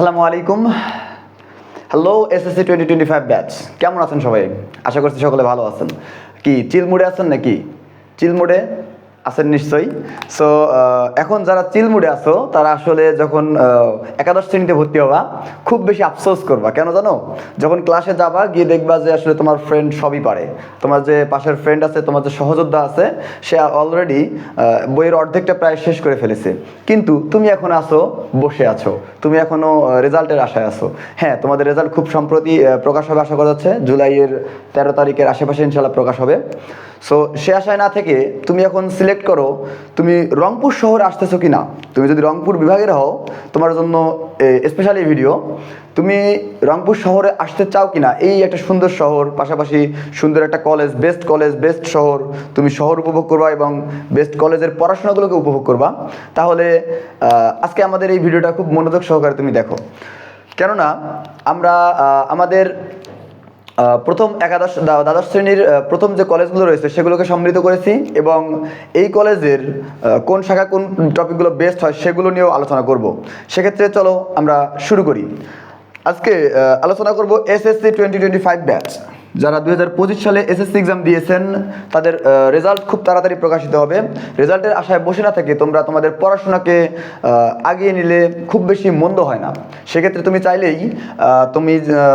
আসসালামু আলাইকুম। Hello SSC twenty twenty five batch কেমন আছেন সবাই? আশা করছি সকলে ভালো আছেন। কি, চিল মুডে আছেন নাকি? চিল মুডে? আছেন নিশ্চয়ই। সো এখন যারা চিল মুডে আছো, তারা আসলে যখন একাদশ শ্রেণীতে ভর্তি হবা, খুব বেশি আফসোস করবা। কেন জানো? যখন ক্লাসে যাবা, গিয়ে দেখবা যে আসলে তোমার ফ্রেন্ড সবই পারে। তোমার যে পাশের ফ্রেন্ড আছে, তোমার যে সহযোদ্ধা আছে, সে অলরেডি বইয়ের অর্ধেকটা প্রায় শেষ করে ফেলেছে। কিন্তু তুমি এখন আসো বসে আছো। তুমি এখনও রেজাল্টের আশায় আছো। হ্যাঁ তোমাদের রেজাল্ট খুব সম্প্রতি প্রকাশ হবে, আশা করা যাচ্ছে। জুলাইয়ের তেরো তারিখের আশেপাশে ইনশাল্লাহ প্রকাশ হবে। সো সে আশায় না থেকে তুমি এখন সিলেক্ট করো, তুমি রংপুর শহর আসতেছো কি না তুমি যদি রংপুর বিভাগের হও, তোমার জন্য স্পেশালি ভিডিও তুমি রংপুর শহরে আসতে চাও কি না এই একটা সুন্দর শহর, পাশাপাশি সুন্দর একটা কলেজ বেস্ট কলেজ বেস্ট শহর, তুমি শহর উপভোগ করবা এবং বেস্ট কলেজের পড়াশোনাগুলোকে উপভোগ করবা। তাহলে আজকে আমাদের এই ভিডিওটা খুব মনোযোগ সহকারে তুমি দেখো। কেননা, আমরা আমাদের প্রথম একাদশ দ্বাদশ শ্রেণির প্রথম যে কলেজগুলো রয়েছে সেগুলোকে সমৃদ্ধ করেছি এবং এই কলেজের কোন শাখা কোন টপিকগুলো বেস্ট হয় সেগুলো নিয়েও আলোচনা করব। সেক্ষেত্রে চলো আমরা শুরু করি। আজকে আলোচনা করব SSC twenty twenty five batch যারা দুই হাজার পঁচিশ সালে এসএসসি এক্সাম দিয়েছেন, তাদের রেজাল্ট খুব তাড়াতাড়ি প্রকাশিত হবে। রেজাল্টের আশায় বসে না থেকে তোমরা তোমাদের পড়াশোনাকে আগিয়ে নিলে খুব বেশি মন্দ হয় না। সেক্ষেত্রে তুমি চাইলেই তুমি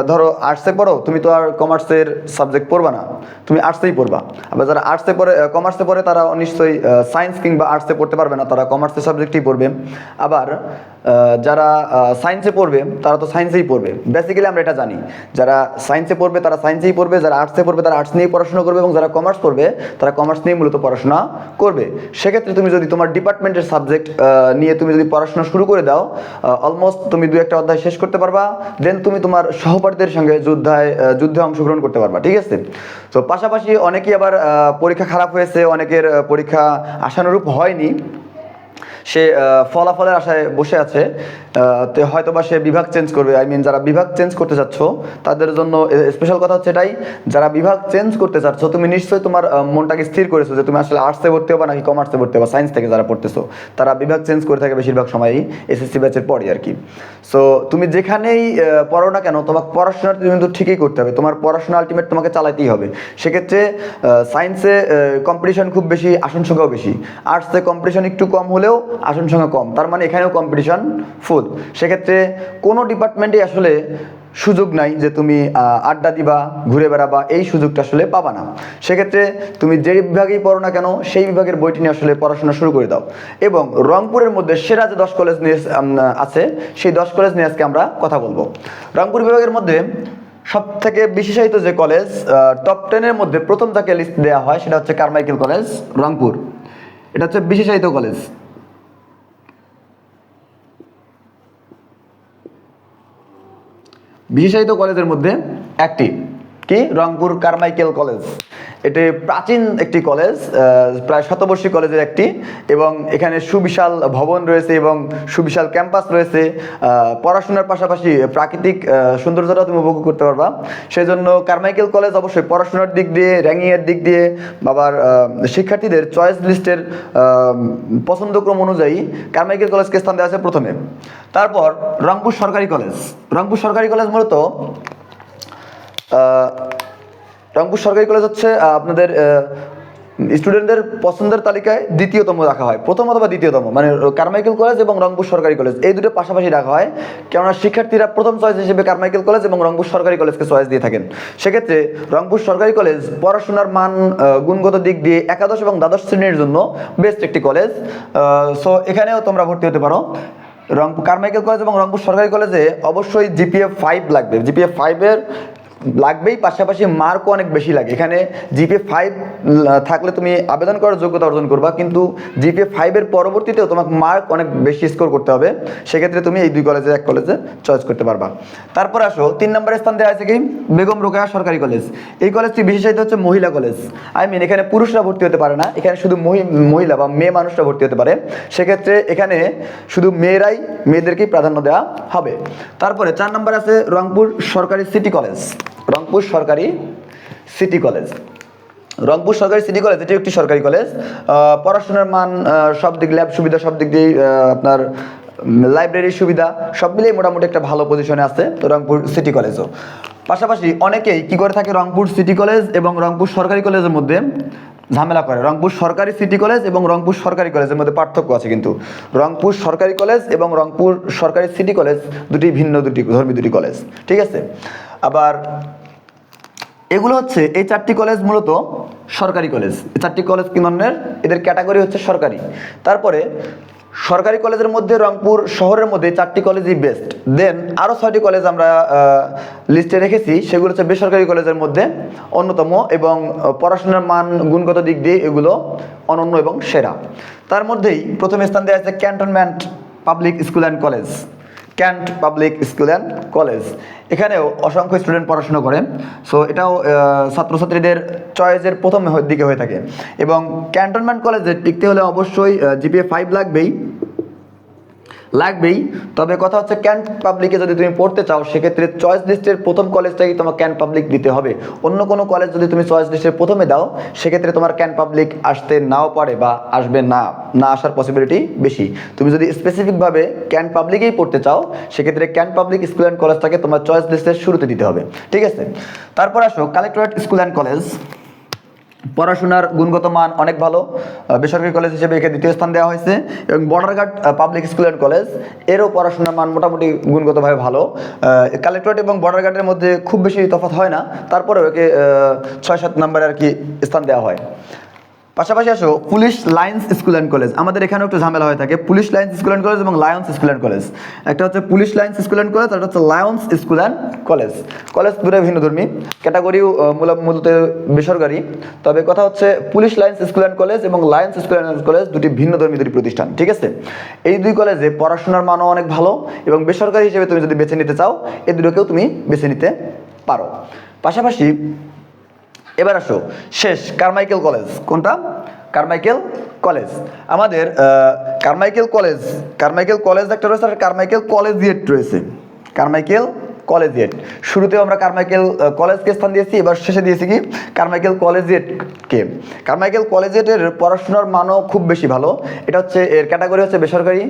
ধরো আর্টসে পড়ো, তুমি তো আর কমার্সের সাবজেক্ট পড়বা না। তুমি আর্টসেই পড়বা। আবার যারা আর্টসে পড়ে কমার্সে পড়ে, তারা নিশ্চয়ই সায়েন্স কিংবা আর্টসে পড়তে পারবে না, তারা কমার্সের সাবজেক্টই পড়বে। আবার যারা সায়েন্সে পড়বে, তারা তো সায়েন্সেই পড়বে। বেসিক্যালি আমরা এটা জানি। যারা সায়েন্সে পড়বে, তারা সায়েন্সেই পড়বে। যারা আর্টসে পড়বে, তারা আর্টস নিয়েই পড়াশোনা করবে এবং যারা কমার্স পড়বে, তারা কমার্স নিয়ে মূলত পড়াশোনা করবে। সেক্ষেত্রে তুমি যদি তোমার ডিপার্টমেন্টের সাবজেক্ট নিয়ে তুমি যদি পড়াশোনা শুরু করে দাও অলমোস্ট তুমি দু একটা অধ্যায় শেষ করতে পারবা দেন তুমি তোমার সহপাঠীদের সঙ্গে যুদ্ধায় যুদ্ধে অংশগ্রহণ করতে পারবা, ঠিক আছে? তো পাশাপাশি অনেকেই আবার পরীক্ষা খারাপ হয়েছে, অনেকের পরীক্ষা আশানুরূপ হয়নি। সে ফলাফলের আশায় বসে আছে তো হয়তো বা সে বিভাগ চেঞ্জ করবে। আই মিন যারা বিভাগ চেঞ্জ করতে চাচ্ছ, তাদের জন্য স্পেশাল কথা হচ্ছে এটাই, যারা বিভাগ চেঞ্জ করতে চাচ্ছ, তুমি নিশ্চয়ই তোমার মনটাকে স্থির করেছ যে তুমি আসলে আর্টসে ভর্তি হবা নাকি কমার্সে ভর্তি হবা সায়েন্স থেকে যারা পড়তেছো, তারা বিভাগ চেঞ্জ করে থাকে বেশিরভাগ সময়ই এসএসসি ব্যাচের পরই আর কি। সো তুমি যেখানেই পড়ো না কেন তোমাকে পড়াশোনাটা কিন্তু ঠিকই করতে হবে, তোমার পড়াশোনা আলটিমেট তোমাকে চালাতেই হবে। সেক্ষেত্রে সায়েন্সে কম্পিটিশন খুব বেশি, আসন সংখ্যাও বেশি। আর্টসে কম্পিটিশন একটু কম হলেও আসন সংখ্যা কম, তার মানে এখানেও কম্পিটিশন ফুল সেক্ষেত্রে কোনো ডিপার্টমেন্টে আসলে সুযোগ নাই যে তুমি আড্ডা দিবা, ঘুরে বেড়াবা, এই সুযোগটা আসলে পাবা না। সেক্ষেত্রে তুমি যে বিভাগেই পড়ো না কেন, সেই বিভাগের বইটি নিয়ে আসলে পড়াশোনা শুরু করে দাও। এবং রংপুরের মধ্যে সেরা যে দশ কলেজ নিয়ে আছে, সেই দশ কলেজ নিয়ে আজকে আমরা কথা বলব। রংপুর বিভাগের মধ্যে সব থেকে বিশেষায়িত যে কলেজ টপ টেনের মধ্যে প্রথম যাকে লিস্ট দেওয়া হয়, সেটা হচ্ছে কারমাইকেল কলেজ রংপুর। এটা হচ্ছে বিশেষায়িত কলেজ বিশেষায়িত কলেজের মধ্যে একটি। কি? Rangpur Carmichael college. এটি প্রাচীন একটি কলেজ প্রায় শতবর্ষী কলেজের একটি এবং এখানে সুবিশাল ভবন রয়েছে এবং সুবিশাল ক্যাম্পাস রয়েছে। পড়াশোনার পাশাপাশি প্রাকৃতিক আহ, সৌন্দর্যটাও তুমি উপভোগ করতে পারবা। সেই জন্য কারমাইকেল কলেজ অবশ্যই পড়াশোনার দিক দিয়ে র্যাঙ্কিংয়ের দিক দিয়ে আবার শিক্ষার্থীদের চয়েস লিস্টের পছন্দক্রম অনুযায়ী কারমাইকেল কলেজকে স্থান দেওয়া আছে প্রথমে। তারপর রংপুর সরকারি কলেজ। রংপুর সরকারি কলেজ মূলত রংপুর সরকারি কলেজ হচ্ছে আপনাদের স্টুডেন্টদের পছন্দের তালিকায় দ্বিতীয়তম রাখা হয়। প্রথম অথবা দ্বিতীয়তম মানে কারমাইকেল কলেজ এবং রংপুর সরকারি কলেজ। এই দুটো পাশাপাশি রাখা হয়, কেননা শিক্ষার্থীরা প্রথম চয়েস হিসেবে কারমাইকেল কলেজ এবং রংপুর সরকারি কলেজকে চয়েস দিয়ে থাকেন। সেক্ষেত্রে রংপুর সরকারি কলেজ পড়াশোনার মান গুণগত দিক দিয়ে একাদশ এবং দ্বাদশ শ্রেণির জন্য বেস্ট একটি কলেজ। সো এখানেও তোমরা ভর্তি হতে পারো। রংপুর কারমাইকেল কলেজ এবং রংপুর সরকারি কলেজে অবশ্যই জিপিএফ ফাইভ লাগবে। জিপিএফ ফাইভের লাগবেই, পাশাপাশি মার্কও অনেক বেশি লাগে। এখানে জিপিএ ফাইভ থাকলে তুমি আবেদন করার যোগ্যতা অর্জন করবা, কিন্তু জিপিএ ফাইভের পরবর্তীতেও তোমাকে মার্ক অনেক বেশি স্কোর করতে হবে। সেক্ষেত্রে তুমি এই দুই কলেজে এক কলেজে চয়েস করতে পারবা। তারপর আসো, তিন নম্বরের স্থান দেওয়া আছে কি? বেগম রোকেয়া সরকারি কলেজ এই কলেজটি বিশেষায়িত হচ্ছে মহিলা কলেজ আই মিন এখানে পুরুষরা ভর্তি হতে পারে না, এখানে শুধু মহি- মহিলা বা মেয়ে মানুষরা ভর্তি হতে পারে। সেক্ষেত্রে এখানে শুধু মেয়েরাই মেয়েদেরকেই প্রাধান্য দেওয়া হবে। তারপরে চার নম্বর আছে রংপুর সরকারি সিটি কলেজ রংপুর সরকারি সিটি কলেজ। রংপুর সরকারি সিটি কলেজ এটি একটি সরকারি কলেজ। পড়াশোনার মান সব দিক ল্যাব সুবিধা সব দিক আহ, আপনার লাইব্রেরির সুবিধা সব মিলিয়ে মোটামুটি একটা ভালো পজিশনে আছে তো রংপুর সিটি কলেজও। পাশাপাশি অনেকেই কি করে থাকে রংপুর সিটি কলেজ এবং রংপুর সরকারি কলেজের মধ্যে ঝামেলা করে। রংপুর সরকারি সিটি কলেজ এবং রংপুর সরকারি কলেজের মধ্যে পার্থক্য আছে কিন্তু। রংপুর সরকারি কলেজ এবং রংপুর সরকারি সিটি কলেজ দুটি ভিন্ন দুটি ধর্মী দুটি কলেজ ঠিক আছে? আবার এগুলো হচ্ছে এই চারটি কলেজ মূলত সরকারি কলেজ এই চারটি কলেজ কি ধরনের এদের ক্যাটাগরি হচ্ছে সরকারি। তারপরে সরকারি কলেজের মধ্যে রংপুর শহরের মধ্যে চারটি কলেজই বেস্ট দেন আরও ছয়টি কলেজ আমরা লিস্টে রেখেছি। সেগুলো হচ্ছে বেসরকারি কলেজের মধ্যে অন্যতম এবং পড়াশোনার মান গুণগত দিক দিয়ে এগুলো অনন্য এবং সেরা। তার মধ্যেই প্রথম স্থান দেওয়া আছে cantonment public school and college cant public school and college এখানেও অসংখ্য স্টুডেন্ট পড়াশুনো করেন সো এটাও ছাত্রছাত্রীদের চয়েসের প্রথম দিকে হয়ে থাকে। এবং ক্যান্টনমেন্ট কলেজে টিকতে হলে অবশ্যই জিপিএ ফাইভ লাগবেই। লাগবেই। তবে কথা হচ্ছে, ক্যান্ট পাবলিকে যদি তুমি পড়তে চাও, সেক্ষেত্রে চয়েস লিস্টের প্রথম কলেজটাই তোমার ক্যান্ট পাবলিক দিতে হবে। অন্য কোনো কলেজ যদি তুমি চয়েস লিস্টের প্রথমে দাও, সেক্ষেত্রে তোমার ক্যান্ট পাবলিক আসতে নাও পারে বা আসবে না না আসার পসিবিলিটি বেশি। তুমি যদি স্পেসিফিকভাবে ক্যান্ট পাবলিকেই পড়তে চাও, সেক্ষেত্রে ক্যান্ট পাবলিক স্কুল অ্যান্ড কলেজটাকে তোমার চয়েস লিস্টের শুরুতে দিতে হবে। ঠিক আছে? তারপর আসো, কালেক্টরেট স্কুল অ্যান্ড কলেজ। পড়াশোনার গুণগত মান অনেক ভালো বেসরকারি কলেজ হিসেবে একে দ্বিতীয় স্থান দেওয়া হয়েছে এবং Borderghat public school and college এরও পড়াশোনার মান মোটামুটি গুণগতভাবে ভালো। কালেক্টরেট এবং বর্ডারঘাটের মধ্যে খুব বেশি তফাৎ হয় না, তারপরেও একে ছয় সাত নম্বরে আর কি স্থান দেওয়া হয়। পাশাপাশি আসো, police lines school and college. আমাদের এখানেও একটু ঝামেলা হয়ে থাকে। Police lines school and college এবং লায়ন্স স্কুল অ্যান্ড কলেজ। একটা হচ্ছে police lines school and college, আর একটা হচ্ছে lions school and college. College দুটো ভিন্ন ধর্মী। ক্যাটাগরিও মূলত মূলত বেসরকারি। তবে কথা হচ্ছে, police lines school and college এবং লায়ন্স স্কুল অ্যান্ড কলেজ দুটি ভিন্ন ধর্মী দুটি প্রতিষ্ঠান, ঠিক আছে? এই দুই কলেজে পড়াশোনার মানও অনেক ভালো এবং বেসরকারি হিসেবে তুমি যদি বেছে নিতে চাও এই দুটোকেও তুমি বেছে নিতে পারো। পাশাপাশি এবার আসো, শেষ কারমাইকেল কলেজ কোনটা? কারমাইকেল কলেজ আমাদের কারমাইকেল কলেজ কারমাইকেল কলেজ একটা রয়েছে আর কারমাইকেল কলেজিয়েট রয়েছে। কারমাইকেল কলেজিয়েট শুরুতেও আমরা কারমাইকেল কলেজকে স্থান দিয়েছি, এবার শেষে দিয়েছি কি? কারমাইকেল কলেজিয়েটকে কারমাইকেল কলেজিয়েটের পড়াশোনার মানও খুব বেশি ভালো। এটা হচ্ছে, এর ক্যাটাগরি হচ্ছে বেসরকারি।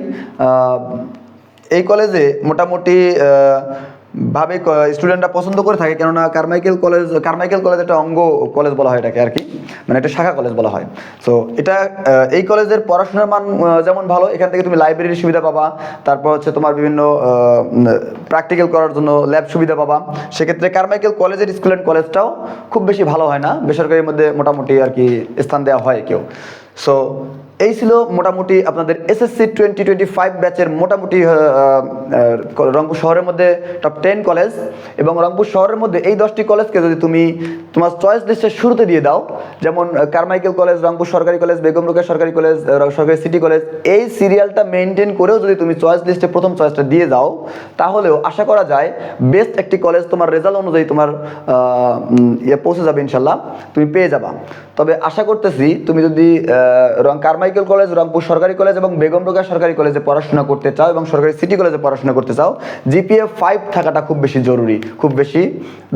এই কলেজে মোটামুটি ভাবে স্টুডেন্টরা পছন্দ করে থাকে, কেননা কারমাইকেল কলেজ কারমাইকেল কলেজ একটা অঙ্গ কলেজ বলা হয় এটাকে আর কি মানে একটা শাখা কলেজ বলা হয়। সো এটা এই কলেজের পড়াশোনার মান যেমন ভালো, এখান থেকে তুমি লাইব্রেরির সুবিধা পাবা, তারপর হচ্ছে তোমার বিভিন্ন প্র্যাকটিক্যাল করার জন্য ল্যাব সুবিধা পাবা। সেক্ষেত্রে কারমাইকেল কলেজের স্কুল অ্যান্ড কলেজটাও খুব বেশি ভালো হয় না, বেসরকারির মধ্যে মোটামুটি আর কি স্থান দেওয়া হয় কেউ। সো এই ছিল মোটামুটি আপনাদের এসএসসি টোয়েন্টি টোয়েন্টি ফাইভ ব্যাচের মোটামুটি রংপুর শহরের মধ্যে টপ টেন কলেজ এবং রংপুর শহরের মধ্যে এই দশটি কলেজকে যদি তুমি তোমার চয়েস লিস্টের শুরুতে দিয়ে দাও, যেমন কারমাইকেল কলেজ রংপুর সরকারি কলেজ বেগম রোকেয়া সরকারি কলেজ সরকারি সিটি কলেজ এই সিরিয়ালটা মেনটেন করেও যদি তুমি চয়েস লিস্টে প্রথম চয়েসটা দিয়ে দাও, তাহলেও আশা করা যায় বেস্ট একটি কলেজ তোমার রেজাল্ট অনুযায়ী তোমার ইয়ে পৌঁছে যাবে ইনশাল্লাহ, তুমি পেয়ে যাবা। তবে আশা করতেছি তুমি যদি রং কারমাইকেল কলেজ, রংপুর সরকারি কলেজ এবং বেগম রোকেয়া সরকারি কলেজে পড়াশোনা করতে চাও এবং সরকারি সিটি কলেজে পড়াশোনা করতে চাও, জিপিএ ফাইভ থাকাটা খুব বেশি জরুরি, খুব বেশি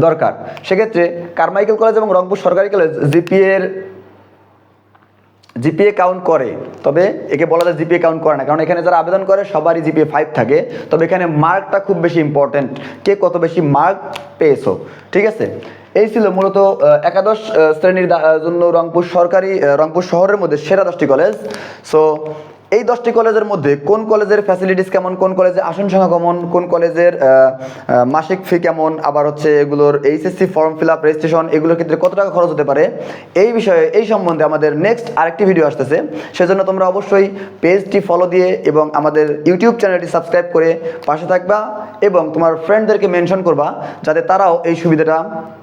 দরকার। সেক্ষেত্রে কারমাইকেল কলেজ এবং রংপুর সরকারি কলেজ জিপিএ এর জিপিএ কাউন্ট করে, তবে একে বলা যায় জিপিএ কাউন্ট করে না, কারণ এখানে যারা আবেদন করে সবারই জিপিএ ফাইভ থাকে, তবে এখানে মার্কটা খুব বেশি ইম্পর্টেন্ট কে কত বেশি মার্ক পেয়েছ, ঠিক আছে? এই ছিল মূলত একাদশ শ্রেণির জন্য রংপুর সরকারি রংপুর শহরের মধ্যে সেরা দশটি কলেজ সো এই দশটি কলেজের মধ্যে কোন কলেজের ফ্যাসিলিটিস কেমন, কোন কলেজে আসন সংখ্যা কেমন, কোন কলেজের মাসিক ফি কেমন, আবার হচ্ছে এগুলোর HSC form fill up registration এগুলোর ক্ষেত্রে কত টাকা খরচ হতে পারে? এই বিষয়ে, এই সম্বন্ধে আমাদের নেক্সট আরেকটি ভিডিও আসতেছে। সেজন্য তোমরা অবশ্যই পেজটি ফলো দিয়ে এবং আমাদের ইউটিউব চ্যানেলটি সাবস্ক্রাইব করে পাশে থাকবা এবং তোমার ফ্রেন্ডদেরকে মেনশন করবা, যাতে তারাও এই সুবিধাটা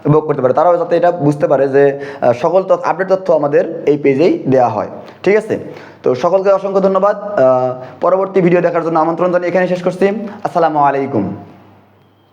উপভোগ করতে পারে। তারাও যাতে এটা বুঝতে পারে যে সকল তথ্য আপডেট তথ্য আমাদের এই পেজেই দেওয়া হয়। ঠিক আছে? তো সকলকে অসংখ্য ধন্যবাদ। পরবর্তী ভিডিও দেখার জন্য আমন্ত্রণ জানিয়ে এখানে শেষ করছি। আসসালামু আলাইকুম।